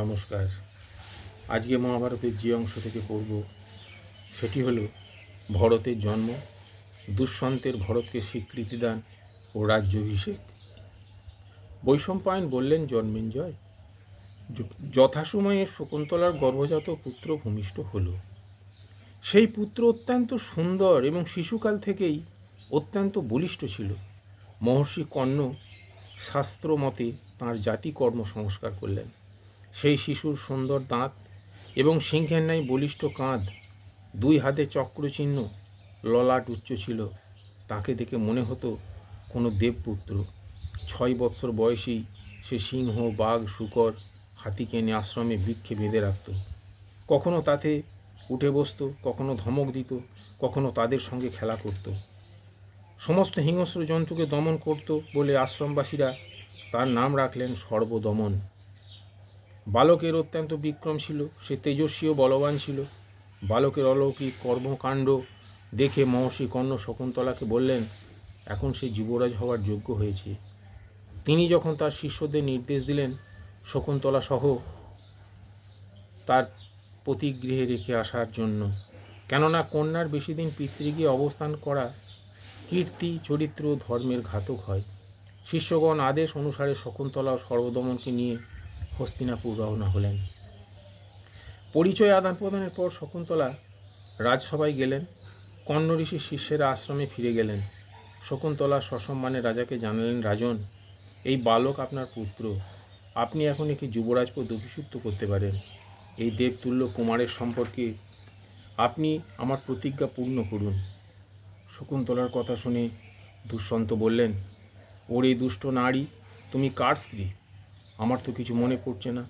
নমস্কার। আজকে মহাভারতের যে অংশ থেকে পড়ব, সেটি হল ভরতের জন্ম দুষ্যন্তের ভরতকে স্বীকৃতি দান ও রাজ্যাভিষেক বৈষম্পায়ন বললেন, জন্মেঞ্জয় যথাসময়ে শকুন্তলার গর্ভজাত পুত্র ভূমিষ্ঠ হল। সেই পুত্র অত্যন্ত সুন্দর এবং শিশুকাল থেকেই অত্যন্ত বলিষ্ঠ ছিল। মহর্ষি কর্ণ শাস্ত্র মতে তাঁর জাতি কর্ম সংস্কার করলেন। সেই শিশুর সুন্দর দাঁত এবং সিংহের ন্যায় বলিষ্ঠ কাঁধ, দুই হাতে চক্রচিহ্ন, ললাট উচ্চ ছিল। তাকে দেখে মনে হতো কোনো দেবপুত্র। ছয় বৎসর বয়সেই সে সিংহ, বাঘ, শুকর হাতিকে এনে আশ্রমে বৃক্ষে বেঁধে রাখত। কখনো তাতে উঠে বসতো, কখনো ধমক দিত, কখনো তাদের সঙ্গে খেলা করত। সমস্ত হিংস্র জন্তুকে দমন করত বলে আশ্রমবাসীরা তার নাম রাখলেন সর্বদমন। বালকের অত্যন্ত বিক্রম ছিল, সে তেজস্বী ও বলবান ছিল। বালকের অলৌকিক কর্মকাণ্ড দেখে মহর্ষি কর্ণ শকুন্তলাকে বললেন, এখন সে যুবরাজ হওয়ার যোগ্য হয়েছে। তিনি যখন তার শিষ্যদের নির্দেশ দিলেন, শকুন্তলা সহ তার প্রতিগৃহে রেখে আসার জন্য। কেননা কন্যার বেশি দিন পিতৃগৃহে অবস্থান করা কীর্তি, চরিত্র ধর্মের ঘাতক হয়। শিষ্যগণ আদেশ অনুসারে শকুন্তলা সর্বদমনকে নিয়ে হস্তিনাপুর রওনা হলেন। পরিচয় আদান প্রদানের পর শকুন্তলা রাজসভায় গেলেন। কর্ণ ঋষির শিষ্যেরা আশ্রমে ফিরে গেলেন। শকুন্তলা সসম্মানে রাজাকে জানালেন, রাজন, এই বালক আপনার পুত্র। আপনি এখন একে যুবরাজ পদ অভিষিক্ত করতে পারেন। এই দেবতুল্য কুমারের সম্পর্কে আপনি আমার প্রতিজ্ঞা পূর্ণ করুন। শকুন্তলার কথা শুনে দুষ্যন্ত বললেন, ওরে দুষ্ট নারী, তুমি কার স্ত্রী? আমার তো কিছু মনে পড়ছে না।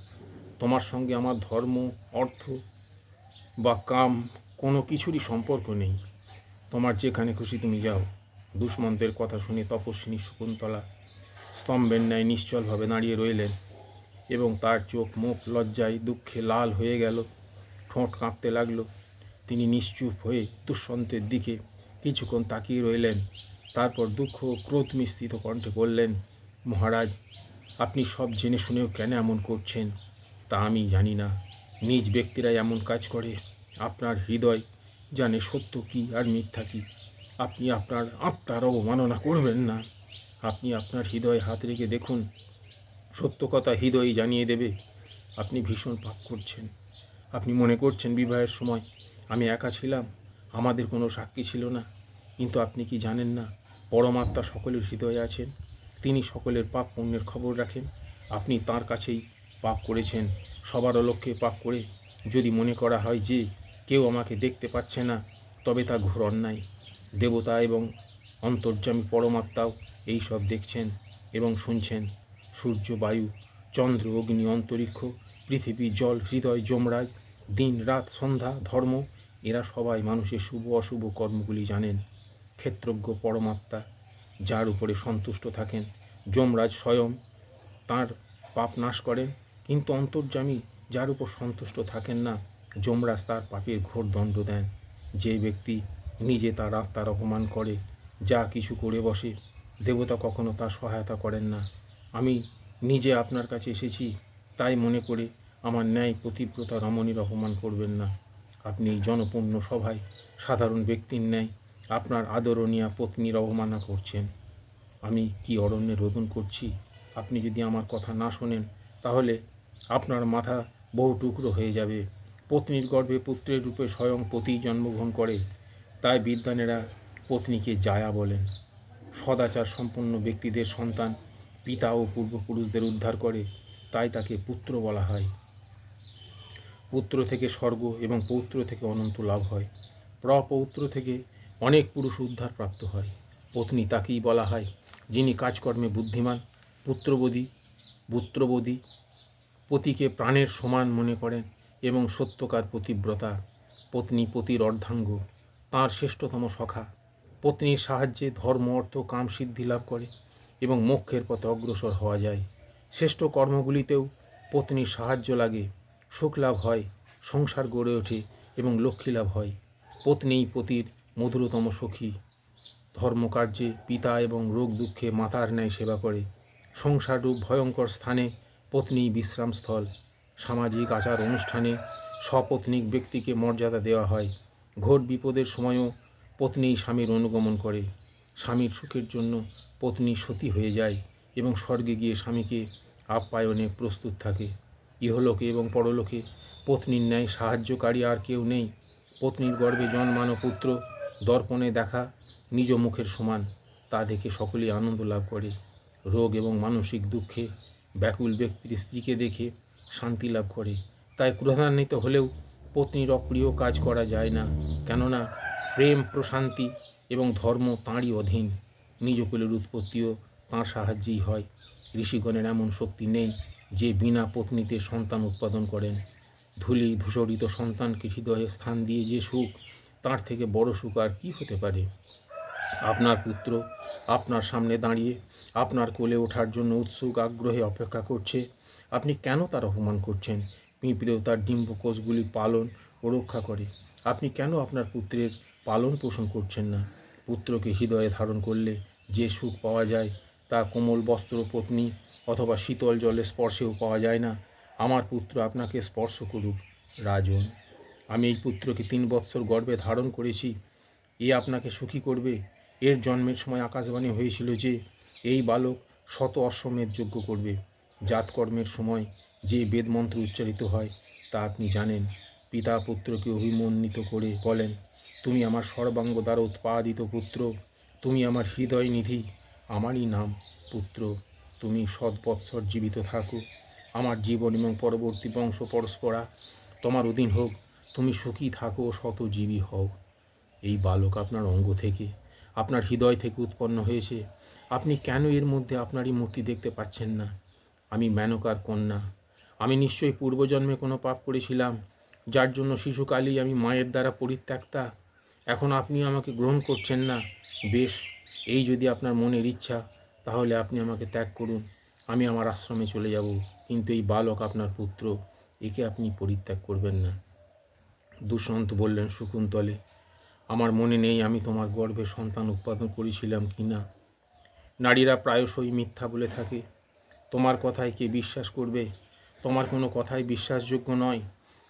তোমার সঙ্গে আমার ধর্ম, অর্থ বা কাম কোনো কিছুরই সম্পর্ক নেই। তোমার যেখানে খুশি তুমি যাও। দুষ্মন্তের কথা শুনে তপস্বিনী শকুন্তলা স্তম্ভের ন্যায় নিশ্চলভাবে দাঁড়িয়ে রইলেন এবং তার চোখ, মুখ লজ্জায় দুঃখে লাল হয়ে গেল, ঠোঁট কাঁপতে লাগল। তিনি নিশ্চুপ হয়ে দুষ্যন্তের দিকে কিছুক্ষণ তাকিয়ে রইলেন। তারপর দুঃখ ক্রোধ মিশ্রিত কণ্ঠে বললেন, মহারাজ আপনি সব জেনে শুনেও কেন এমন করছেন? তা আমি জানি না। নিজ ব্যক্তিরা এমন কাজ করে। আপনার হৃদয় জানে সত্য কি আর মিথ্যা কি। আপনি আপনার আত্মার অবমাননা করবেন না। আপনি আপনার হৃদয়ে হাত রেখে দেখুন। সত্য কথা হৃদয় জানিয়ে দেবে। আপনি ভীষণ পাপ করছেন। আপনি মনে করছেন বিবাহের সময় আমি একা ছিলাম, আমাদের কোনো সাক্ষী ছিল না। কিন্তু আপনি কি জানেন না, পরমাত্মা সকলের হৃদয়ে আছেন? তিনি সকলের পাপ পুণ্যের খবর রাখেন। আপনি তার কাছেই পাপ করেছেন। সবার অলক্ষ্যে পাপ করে যদি মনে করা হয় যে কেউ আমাকে দেখতে পাচ্ছে না, তবে তা ঘোর অন্যায়। দেবতা এবং অন্তর্যামী পরমাত্মাও এই সব দেখছেন এবং শুনছেন। সূর্য, বায়ু, চন্দ্র, অগ্নি, অন্তরিক্ষ, পৃথিবী, জল, হৃদয়, যমরাজ, দিন, রাত, সন্ধ্যা, ধর্ম, এরা সবাই মানুষের শুভ অশুভ কর্মগুলি জানেন। ক্ষেত্রজ্ঞ পরমাত্মা যার উপরে সন্তুষ্ট থাকেন। যমরাজ স্বয়ং তার পাপ নাশ করেন, কিন্তু অন্তর্যামী যার উপর সন্তুষ্ট থাকেন না, যমরাজ তার পাপের ঘোর দণ্ড দেন। যে ব্যক্তি নিজে তার আত্মার অপমান করে, যা কিছু করে বসে, দেবতা কখনো তার সহায়তা করেন না। আমি নিজে আপনার কাছে এসেছি, তাই মনে করে আমার ন্যায় প্রতিব্রতা রমণীর অপমান করবেন না। আপনি এই জনপূর্ণ সভায় সাধারণ ব্যক্তির ন্যায় আপনার আদরণীয় পত্নীর অবমাননা করছেন। আমি কি অরণ্যে রোদন করছি? আপনি যদি আমার কথা না শোনেন, তাহলে আপনার মাথা বহু টুকরো হয়ে যাবে। পত্নীর গর্ভে পুত্রের রূপে স্বয়ং পতি জন্মগ্রহণ করে, তাই বিদ্বানেরা পত্নীকে জায়া বলেন। সদাচার সম্পন্ন ব্যক্তিদের সন্তান পিতা ও পূর্বপুরুষদের উদ্ধার করে, তাই তাকে পুত্র বলা হয়। পুত্র থেকে স্বর্গ এবং পৌত্র থেকে অনন্ত লাভ হয়। প্রপৌত্র থেকে অনেক পুরুষ উদ্ধার প্রাপ্ত হয়। পত্নী তাকেই বলা হয়, যিনি কাজকর্মে বুদ্ধিমান, পুত্রবধী পুত্রবধী, পতিকে প্রাণের সমান মনে করেন এবং সত্যকার পতিব্রতা, পত্নী পতির অর্ধাঙ্গ, তাঁর শ্রেষ্ঠতম সখা। পত্নীর সাহায্যে ধর্ম, অর্থ, কাম সিদ্ধি লাভ করে এবং মোক্ষের পথে অগ্রসর হওয়া যায়। শ্রেষ্ঠ কর্মগুলিতেও পত্নীর সাহায্য লাগে সুখ লাভ হয়, সংসার গড়ে ওঠে এবং লক্ষ্মী লাভ হয়। পত্নী পতির মধুরতম সখী। ধর্মকার্যে পিতা এবং রোগ দুঃখে মাতার ন্যায় সেবা করে। সংসাররূপ ভয়ঙ্কর স্থানে পত্নী বিশ্রামস্থল। সামাজিক আচার অনুষ্ঠানে সপত্নীক ব্যক্তিকে মর্যাদা দেওয়া হয়। ঘোর বিপদের সময়ও পত্নী স্বামীর অনুগমন করে। স্বামীর সুখের জন্য পত্নী সতী হয়ে যায় এবং স্বর্গে গিয়ে স্বামীকে আপ্যায়নে প্রস্তুত থাকে। ইহলোকে এবং পরলোকে পত্নীর ন্যায় সাহায্যকারী আর কেউ নেই। পত্নীর গর্ভে জন্মানো পুত্র দর্পণে দেখা, নিজ মুখের সমান, তা দেখে সকলেই আনন্দ লাভ করে। রোগ এবং মানসিক দুঃখে ব্যাকুল ব্যক্তির স্ত্রীকে দেখে শান্তি লাভ করে। তাই ক্রোধান্বিত হলেও পত্নীর অপ্রিয় কাজ করা যায় না, কেননা প্রেম, প্রশান্তি এবং ধর্ম তাঁরই অধীন। নিজ কুলের উৎপত্তিও তাঁর সাহায্যেই হয়। ঋষিগণের এমন শক্তি নেই যে বিনা পত্নীতে সন্তান উৎপাদন করেন। ধূলি ধূসরিত সন্তানকে হৃদয়ে স্থান দিয়ে যে সুখ তার থেকে বড় সুখ আর কী হতে পারে? আপনার পুত্র আপনার সামনে দাঁড়িয়ে আপনার কোলে ওঠার জন্য উৎসুক আগ্রহে অপেক্ষা করছে। আপনি কেন তার অপমান করছেন? পিঁপড়েও তার ডিম্বকোষগুলি পালন ও রক্ষা করে। আপনি কেন আপনার পুত্রের পালন পোষণ করছেন না? পুত্রকে হৃদয়ে ধারণ করলে যে সুখ পাওয়া যায় তা কোমল বস্ত্র, পত্নী অথবা শীতল জলে স্পর্শেও পাওয়া যায় না। আমার পুত্র আপনাকে স্পর্শ করুক, রাজন। আমি এই পুত্রকে তিন বৎসর গর্ভে ধারণ করেছি। এ আপনাকে সুখী করবে। এর জন্মের সময় আকাশবাণী হয়েছিল যে, এই বালক শত অশ্বমেধ যোগ্য করবে। জাতকর্মের সময় যে বেদমন্ত্র উচ্চারিত হয়, তা আপনি জানেন। পিতা পুত্রকে অভিমন্বিত করে বলেন, তুমি আমার সর্বাঙ্গ দ্বারা উৎপাদিত পুত্র। তুমি আমার হৃদয় নিধি। আমারই নাম পুত্র। তুমি সৎবৎসর জীবিত থাকো। আমার জীবন এবং পরবর্তী বংশ পরস্পরা তোমার অধীন হোক। তুমি সুখী থাকো, শতজীবী হও। এই বালক আপনার অঙ্গ থেকে, আপনার হৃদয় থেকে উৎপন্ন হয়েছে। আপনি কেন এর মধ্যে আপনারই মূর্তি দেখতে পাচ্ছেন না? আমি মেনকার কন্যা। আমি নিশ্চয়ই পূর্বজন্মে কোনো পাপ করেছিলাম, যার জন্য শিশুকালেই আমি মায়ের দ্বারা পরিত্যক্তা। এখন আপনি আমাকে গ্রহণ করছেন না। বেশ, এই যদি আপনার মনের ইচ্ছা, তাহলে আপনি আমাকে ত্যাগ করুন। আমি আমার আশ্রমে চলে যাব, কিন্তু এই বালক আপনার পুত্র, একে আপনি পরিত্যাগ করবেন না। দুষ্যন্ত বললেন, শকুন্তলে, আমার মনে নেই আমি তোমার গর্ভে সন্তান উৎপাদন করেছিলাম কি না। নারীরা প্রায়শই মিথ্যা বলে থাকে। তোমার কথায় কে বিশ্বাস করবে? তোমার কোনো কথাই বিশ্বাসযোগ্য নয়।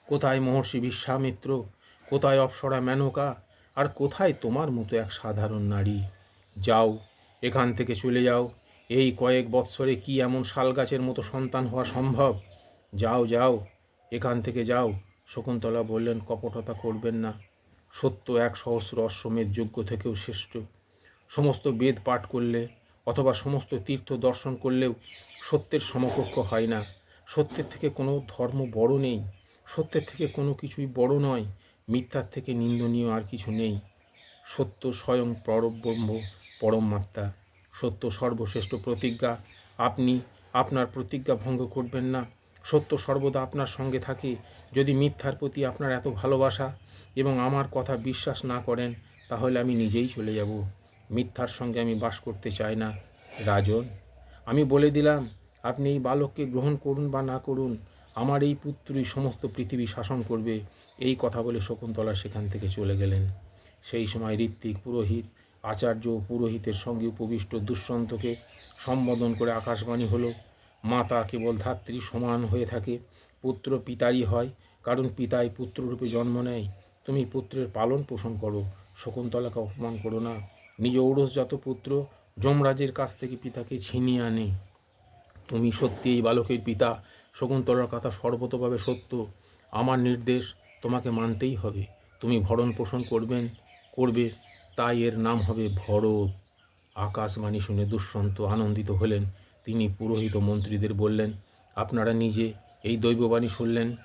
কোথায় মহর্ষি বিশ্বামিত্র? কোথায় অপ্সরা মেনকা? আর কোথায় তোমার মতো এক সাধারণ নারী? যাও, এখান থেকে চলে যাও। এই কয়েক বৎসরে কি এমন শালগাছের মতো সন্তান হওয়া সম্ভব? যাও যাও, এখান থেকে যাও। শকুন্তলা বললেন, কপটতা করবেন না। সত্য এক সহস্র অশ্বমেধ যোগ্য থেকেও শ্রেষ্ঠ। সমস্ত বেদ পাঠ করলে অথবা সমস্ত তীর্থ দর্শন করলেও সত্যের সমকক্ষ হয় না। সত্যের থেকে কোনো ধর্ম বড় নেই। সত্যের থেকে কোনো কিছুই বড় নয়। মিথ্যার থেকে নিন্দনীয় আর কিছু নেই। সত্য স্বয়ং পরব্রহ্ম পরম মাত্রা সত্য সর্বশ্রেষ্ঠ প্রতিজ্ঞা। আপনি আপনার প্রতিজ্ঞা ভঙ্গ করবেন না। সত্য সর্বদা আপনার সঙ্গে থাকে। যদি মিথ্যার প্রতি আপনার এত ভালোবাসা এবং আমার কথা বিশ্বাস না করেন, তাহলে আমি নিজেই চলে যাব। মিথ্যার সঙ্গে আমি বাস করতে চাই না, রাজন। আমি বলে দিলাম, আপনি এই বালককে গ্রহণ করুন বা না করুন, আমার এই পুত্রই সমস্ত পৃথিবী শাসন করবে। এই কথা বলে শকুন্তলা সেখান থেকে চলে গেলেন। সেই সময় ঋত্বিক পুরোহিত, আচার্য পুরোহিতের সঙ্গে উপবিষ্ট দুষ্যন্তকে সম্বোধন করে আকাশবাণী হলো মাতা কেবল ধাত্রী সমান হয়ে থাকে, পুত্র পিতারই হয়, কারণ পিতাই পুত্ররূপে জন্ম নেয়। তুমি পুত্রের পালন পোষণ করো, শকুন্তলাকে অপমান করো না। নিজ ঔরসজাত পুত্র যমরাজের কাছ থেকে পিতাকে ছিনিয়ে আনে। তুমি সত্যি এই বালকের পিতা, শকুন্তলার কথা সর্বতভাবে সত্য। আমার নির্দেশ তোমাকে মানতেই হবে। তুমি ভরণ পোষণ করবেন, করবে, তাই এর নাম হবে ভরত। আকাশবাণী শুনে দুষ্যন্ত আনন্দিত হলেন। তিনি পুরোহিত মন্ত্রীদের বললেন, আপনারা নিজে এই দৈববাণী শুনলেন।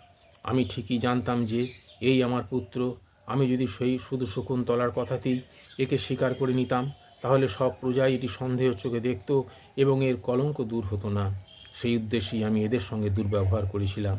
আমি ঠিকই জানতাম যে এই আমার পুত্র। আমি যদি সেই শুধু শকুন্তলার কথাতেই একে স্বীকার করে নিতাম, তাহলে সব প্রজাই এটি সন্দেহ চোখে দেখত এবং এর কলঙ্ক দূর হতো না। সেই উদ্দেশ্যেই আমি এদের সঙ্গে দুর্ব্যবহার করেছিলাম।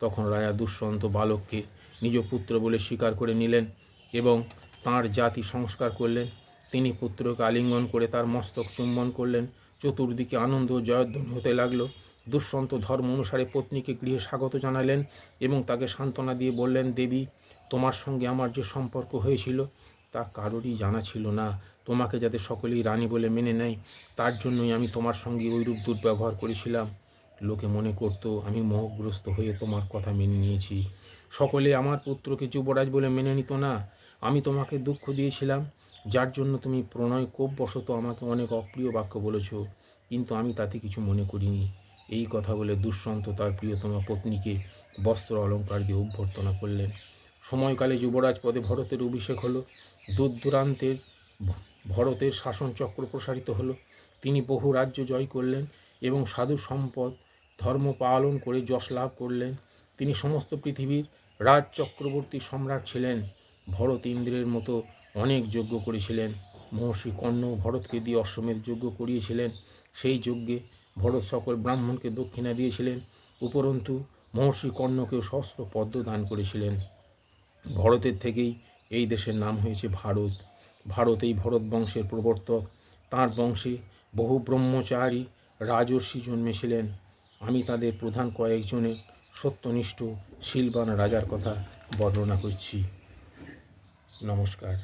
তখন রায়া দুষ্যন্ত বালককে নিজ পুত্র বলে স্বীকার করে নিলেন এবং তাঁর জাতি সংস্কার করলেন। তিনি পুত্রকে আলিঙ্গন করে তার মস্তক চুম্বন করলেন চতুর্দিকে আনন্দ জয়ধ্বনি হতে লাগল। দুঃসন্ত ধর্ম অনুসারে পত্নীকে গৃহে স্বাগত জানালেন এবং তাকে সান্ত্বনা দিয়ে বললেন, দেবী, তোমার সঙ্গে আমার যে সম্পর্ক হয়েছিল তা কারোরই জানা ছিল না। তোমাকে যাতে সকলেই রানী বলে মেনে নেয়, তার জন্যই আমি তোমার সঙ্গে ওইরূপ দুর্ব্যবহার করেছিলাম। লোকে মনে করত, আমি মোহগ্রস্ত হয়ে তোমার কথা মেনে নিয়েছি। সকলে আমার পুত্রকে যুবরাজ বলে মেনে নিত না। আমি তোমাকে দুঃখ দিয়েছিলাম, যার জন্য তুমি প্রণয় কোপবশত আমাকে অনেক অপ্রিয় বাক্য বলেছ, কিন্তু আমি তাতে কিছু মনে করিনি। এই কথা বলে দুঃসন্ত তার প্রিয়তমা পত্নীকে বস্ত্র অলঙ্কার দিয়ে অভ্যর্থনা করলেন। সময়কালে যুবরাজ পদে ভরতের অভিষেক হলো দূর দূরান্তের ভরতের শাসন চক্র প্রসারিত হলো। তিনি বহু রাজ্য জয় করলেন এবং সাধু সম্পদ, ধর্ম পালন করে যশ লাভ করলেন। তিনি সমস্ত পৃথিবীর রাজ চক্রবর্তী সম্রাট ছিলেন। ভরত ইন্দ্রের মতো অনেক যজ্ঞ করেছিলেন। মহর্ষি কর্ণ ভরতকে দিয়ে অশ্বমেধ যজ্ঞ করিয়েছিলেন। সেই যজ্ঞে ভরত সকল ব্রাহ্মণকে দক্ষিণা দিয়েছিলেন। উপরন্তু মহর্ষি কর্ণকেও সহস্র পদ্ম দান করেছিলেন। ভরতের থেকেই এই দেশের নাম হয়েছে ভারত। ভারত এই ভরত বংশের প্রবর্তক। তাঁর বংশে বহু ব্রহ্মচারী রাজর্ষি জন্মেছিলেন। আমি তাদের প্রধান কয়েকজনের সত্যনিষ্ঠ শিলবান রাজার কথা বর্ণনা করছি। নমস্কার।